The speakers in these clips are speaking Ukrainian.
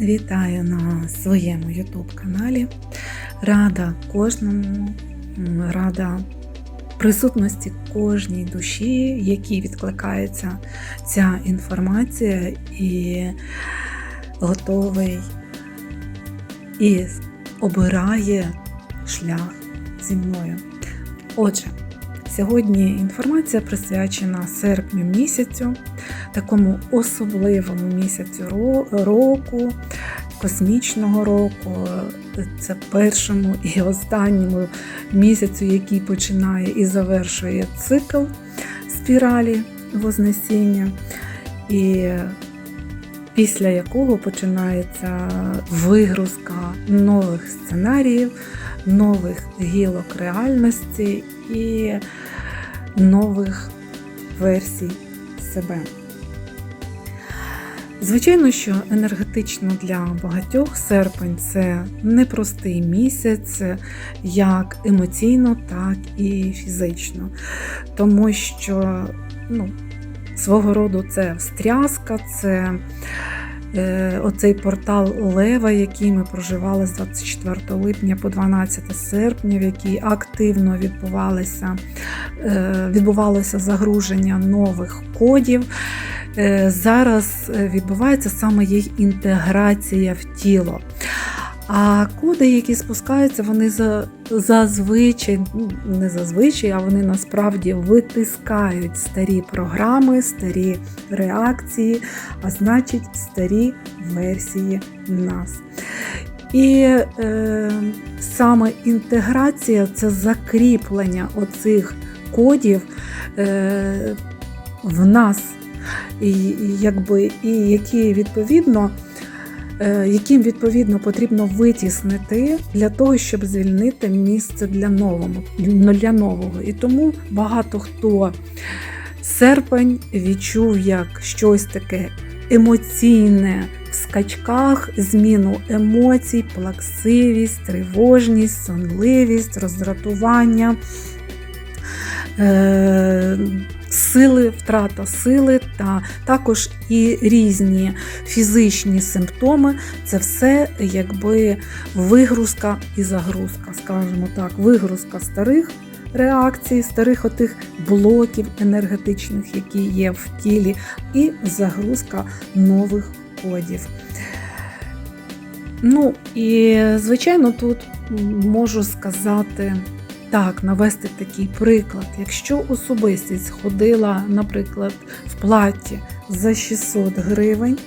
Вітаю на своєму YouTube каналі. Рада кожному, рада присутності кожній душі, якій відкликається ця інформація, і готовий і обирає шлях зі мною. Отже, сьогодні інформація присвячена серпню місяцю, такому особливому місяцю року, космічного року. Це першому і останньому місяцю, який починає і завершує цикл спіралі Вознесіння. І після якого починається вигрузка нових сценаріїв, нових гілок реальності і нових версій себе. Звичайно, що енергетично для багатьох серпень це непростий місяць, як емоційно, так і фізично. Тому що ну, свого роду це встряска, це е, оцей портал Лева, який ми проживали з 24 липня по 12 серпня, в якій активно відбувалося, е, відбувалося загруження нових кодів. Е, Зараз е, відбувається саме їх інтеграція в тіло. А коди, які спускаються, вони за- зазвичай, ну, не зазвичай, а вони насправді витискають старі програми, старі реакції, а значить, старі версії нас. І е, саме інтеграція це закріплення оцих кодів е, в нас, і, якби, і які відповідно е, яким відповідно потрібно витіснити для того, щоб звільнити місце для нового, для нового. І тому багато хто серпень відчув як щось таке емоційне в скачках, зміну емоцій, плаксивість, тривожність, сонливість, роздратування. Сили, втрата сили та також і різні фізичні симптоми це все якби вигрузка і загрузка, скажімо так, вигрузка старих реакцій, старих отих блоків енергетичних, які є в тілі, і загрузка нових кодів. Ну і звичайно, тут можу сказати. Так, навести такий приклад. Якщо особистість ходила, наприклад, в платі за 600 гривень,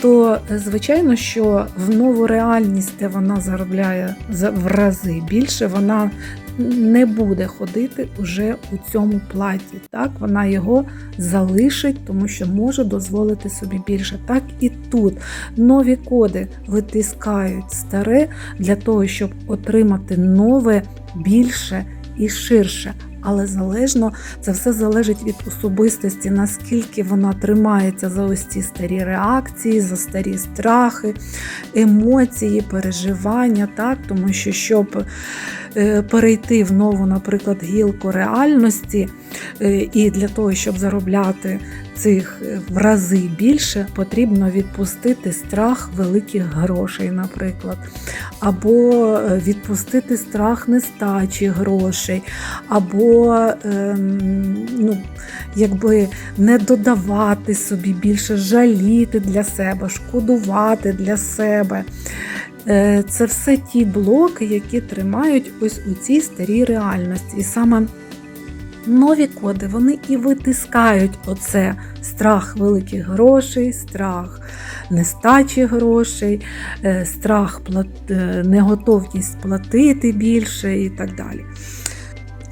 то звичайно, що в нову реальність, вона заробляє в рази більше, вона не буде ходити уже у цьому платі. Так, вона його залишить, тому що може дозволити собі більше. Так і тут нові коди витискають старе для того, щоб отримати нове більше і ширше. Але залежно це все залежить від особистості, наскільки вона тримається за ось ці старі реакції, за старі страхи, емоції, переживання, так тому що щоб перейти в нову, наприклад, гілку реальності, е, і для того, щоб заробляти цих е, в рази більше, потрібно відпустити страх великих грошей, наприклад, або е, відпустити страх нестачі грошей, або ем, ну, якби не додавати собі більше, жаліти для себе, шкодувати для себе. Е, Це все ті блоки, які тримають ось у цій старій реальності. І саме нові коди вони і витискають оце страх великих грошей, страх нестачі грошей, е, страх е, неготовність платити більше і так далі.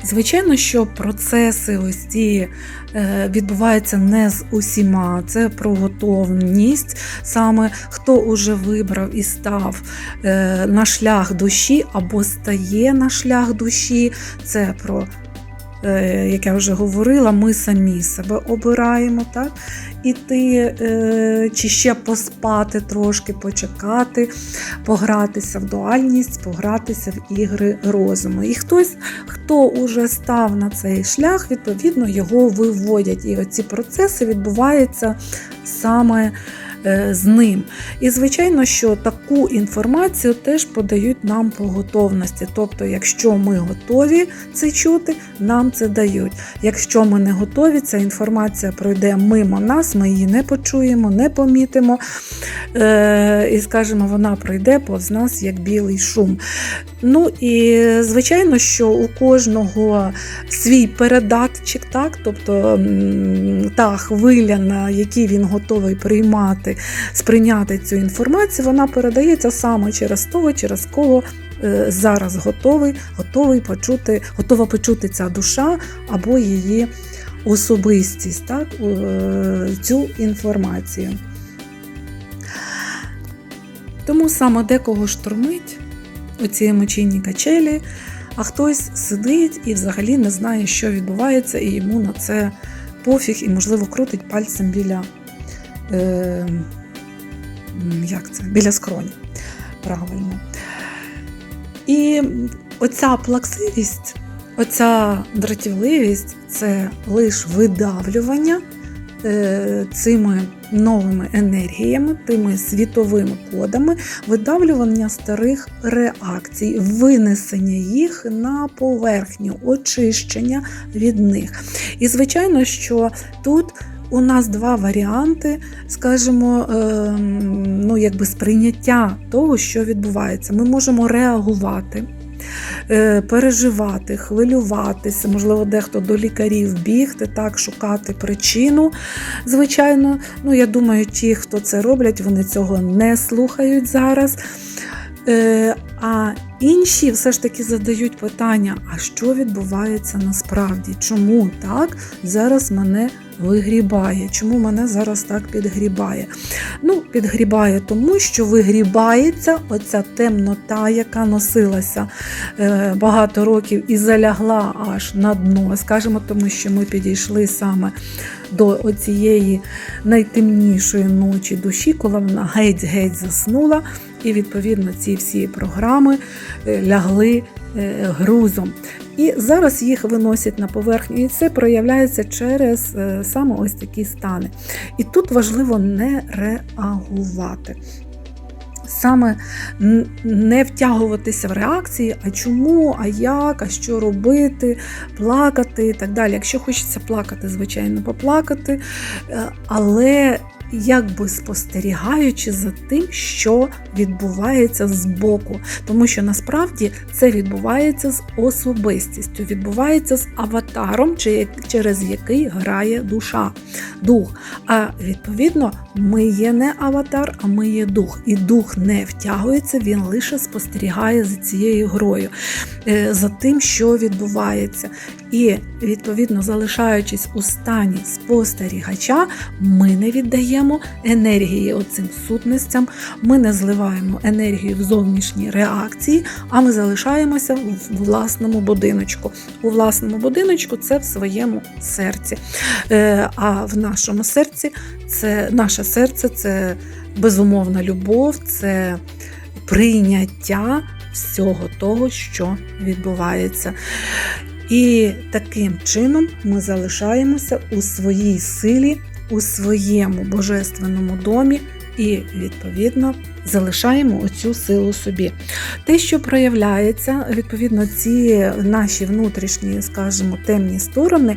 Звичайно, що процеси ось ці е, відбуваються не з усіма. Це про готовність, саме хто уже вибрав і став е, на шлях душі або стає на шлях душі. Це про, як я вже говорила, ми самі себе обираємо, так? Іти е, чи ще поспати трошки, почекати, погратися в дуальність, погратися в ігри розуму. І хтось, хто уже став на цей шлях, відповідно його виводять. І оці процеси відбуваються саме е, з ним. І звичайно, що таку інформацію теж подають нам по готовності. Тобто, якщо ми готові це чути, нам це дають. Якщо ми не готові, ця інформація пройде мимо нас, ми її не почуємо, не помітимо. Е, І скажімо, вона пройде повз нас як білий шум. Ну і звичайно, що у кожного свій передатчик, так, тобто та хвиля, на якій він готовий приймати, сприйняти цю інформацію, вона передається саме через того, через кого е, зараз готовий, готовий почути, готова почути ця душа або її особистість, так, е, цю інформацію. Тому саме декого штурмить оці емоційні качелі, а хтось сидить і взагалі не знає, що відбувається, і йому на це пофіг, і, можливо, крутить пальцем біля, е, як це, біля скроні. Правильно. І оця плаксивість, оця дратівливість це лише видавлювання е, цими новими енергіями, тими світовими кодами, видавлювання старих реакцій, винесення їх на поверхню, очищення від них. І звичайно, що тут. У нас два варіанти, скажімо, ем, ну, якби сприйняття того, що відбувається. Ми можемо реагувати, е, переживати, хвилюватися, можливо, дехто до лікарів бігти, так, шукати причину. Звичайно, ну я думаю, ті, хто це роблять, вони цього не слухають зараз. А інші все ж таки задають питання: а що відбувається насправді? Чому так зараз мене вигрібає? Чому мене зараз так підгрібає? Ну, підгрібає тому, що вигрібається оця темнота, яка носилася е, багато років і залягла аж на дно. Скажімо, тому що ми підійшли саме до оцієї найтемнішої ночі душі, коли вона геть-геть заснула. І відповідно ці всі програми е, лягли е, грузом. І зараз їх виносять на поверхню, і це проявляється через е, саме ось такі стани. І тут важливо не реагувати. Саме не втягуватися в реакції, а чому, а як, а що робити, плакати і так далі. Якщо хочеться плакати, звичайно, поплакати, але якби спостерігаючи за тим, що відбувається збоку. Тому що насправді це відбувається з особистістю, відбувається з аватаром, через який грає душа, дух. А відповідно, ми є не аватар, а ми є дух. І дух не втягується, він лише спостерігає за цією грою, е, за тим, що відбувається. І відповідно, залишаючись у стані спостерігача, ми не віддаємо енергії оцим сутностям, ми не зливаємо енергію в зовнішні реакції, а ми залишаємося в власному будиночку. У власному будиночку це в своєму серці. Е, А в нашому серці це наше серце це безумовна любов, це прийняття всього того, що відбувається. І таким чином ми залишаємося у своїй силі, у своєму божественному домі і, відповідно, залишаємо оцю силу собі. Те, що проявляється, відповідно, ці наші внутрішні, скажімо, темні сторони,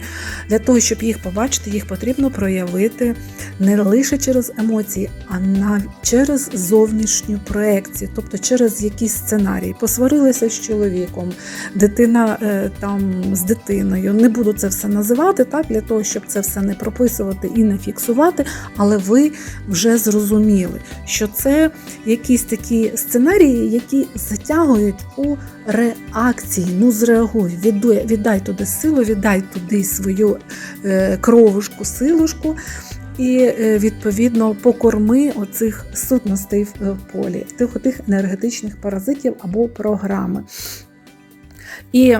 для того, щоб їх побачити, їх потрібно проявити не лише через емоції, а навіть через зовнішню проекцію, тобто через якісь сценарії. Посварилися з чоловіком, дитина е, там з дитиною. Не буду це все називати, так, для того, щоб це все не прописувати і не фіксувати, але ви вже зрозуміли, що це якісь такі сценарії, які затягують у реакції. Ну, зреагуй, віддай, віддай туди силу, віддай туди свою е, кровушку, силушку. І е, відповідно покорми оцих сутностей в полі, тих, тих енергетичних паразитів або програми. І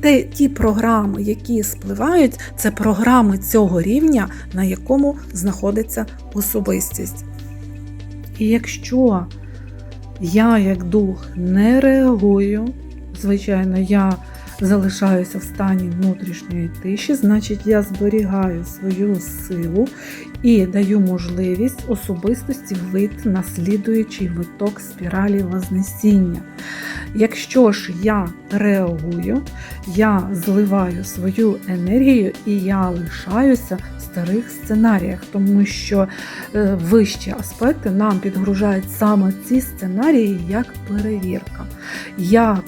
те, ті програми, які спливають, це програми цього рівня, на якому знаходиться особистість. І якщо я, як дух, не реагую, звичайно, я залишаюся в стані внутрішньої тиші, значить я зберігаю свою силу і даю можливість особистості вийти на слідуючий виток спіралі Вознесіння. Якщо ж я реагую, я зливаю свою енергію і я лишаюся в старих сценаріях, тому що е, вищі аспекти нам підгружають саме ці сценарії як перевірка, як,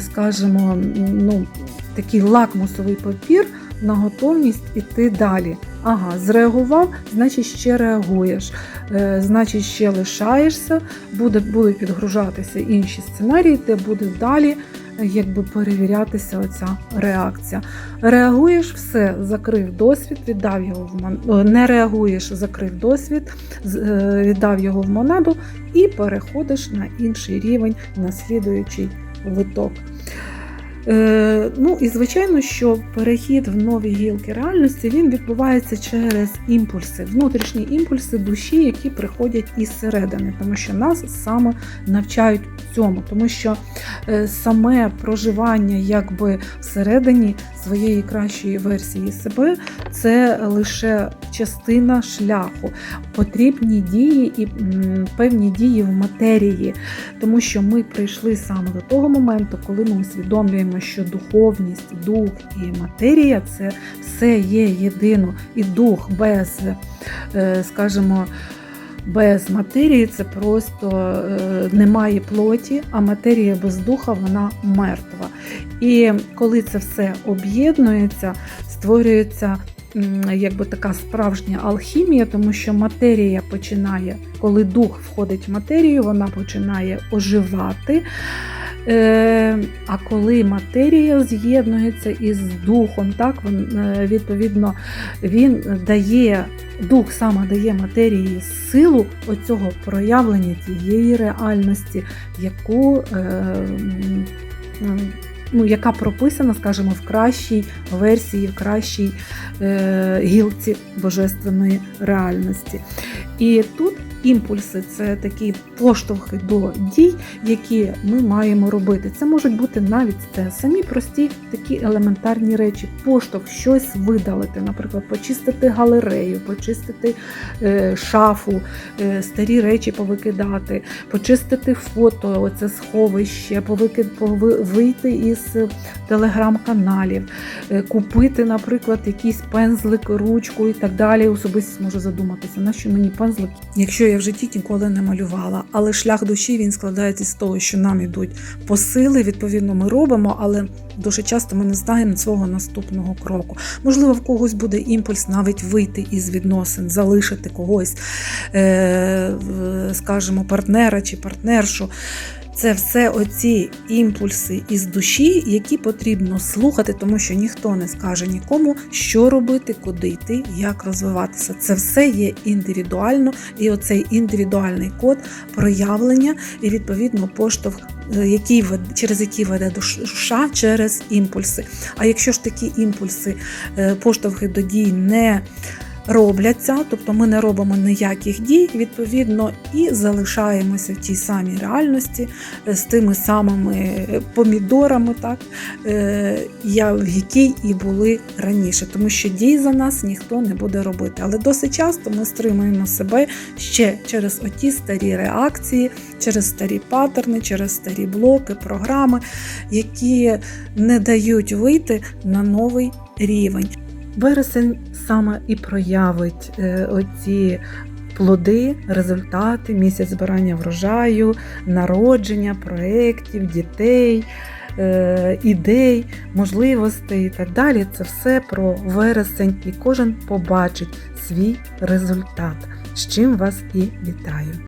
скажімо, ну, такий лакмусовий папір на готовність іти далі. Ага, зреагував, значить ще реагуєш, е, значить ще лишаєшся, буде, будуть підгружатися інші сценарії, де буде далі е, якби перевірятися оця реакція. Реагуєш, все, закрив досвід, віддав його в мон... не реагуєш, закрив досвід, е, віддав його в монаду і переходиш на інший рівень, на слідуючий виток. Е, ну і звичайно, що перехід в нові гілки реальності він відбувається через імпульси, внутрішні імпульси душі, які приходять із середини, тому що нас саме навчають цьому, тому що е, саме проживання якби всередині своєї кращої версії себе це лише частина шляху. Потрібні дії і певні дії в матерії, тому що ми прийшли саме до того моменту, коли ми усвідомлюємо, що духовність, дух і матерія це все є єдино, і дух без, е, скажімо, без матерії це просто е, немає плоті, а матерія без духа вона мертва. І коли це все об'єднується, створюється якби така справжня алхімія, тому що матерія починає, коли дух входить в матерію, вона починає оживати. Е, а коли матерія з'єднується із духом, так е, відповідно він дає, дух саме дає матерії силу оцього проявлення тієї реальності, яку е, ну, яка прописана, скажімо, в кращій версії, в кращій гілці божественної реальності. І тут імпульси це такі поштовхи до дій, які ми маємо робити. Це можуть бути навіть це самі прості такі елементарні речі, поштовх, щось видалити, наприклад, почистити галерею, почистити е, шафу, е, старі речі повикидати, почистити фото, оце сховище, вийти із телеграм-каналів, е, купити, наприклад, якийсь пензлик, ручку і так далі. Особистість може задуматися, на що мені пензлик, якщо я в житті ніколи не малювала. Але шлях душі він складається з того, що нам ідуть посили. Відповідно, ми робимо, але дуже часто ми не знаємо свого наступного кроку. Можливо, в когось буде імпульс навіть вийти із відносин, залишити когось, е, скажімо, партнера чи партнершу. Це все оці імпульси із душі, які потрібно слухати, тому що ніхто не скаже нікому, що робити, куди йти, як розвиватися. Це все є індивідуально, і оцей індивідуальний код проявлення і відповідно поштовх, е, який через який веде душа через імпульси. А якщо ж такі імпульси, е, поштовхи до дій не робляться, тобто ми не робимо ніяких дій, відповідно, і залишаємося в тій самій реальності е, з тими самими е, помідорами, так, е, в якій і були раніше, тому що дій за нас ніхто не буде робити. Але досить часто ми стримуємо себе ще через оті старі реакції, через старі паттерни, через старі блоки, програми, які не дають вийти на новий рівень. Вересень саме і проявить е, оці плоди, результати, місяць збирання врожаю, народження, проєктів, дітей, е, ідей, можливостей і так далі. Це все про вересень, і кожен побачить свій результат, з чим вас і вітаю.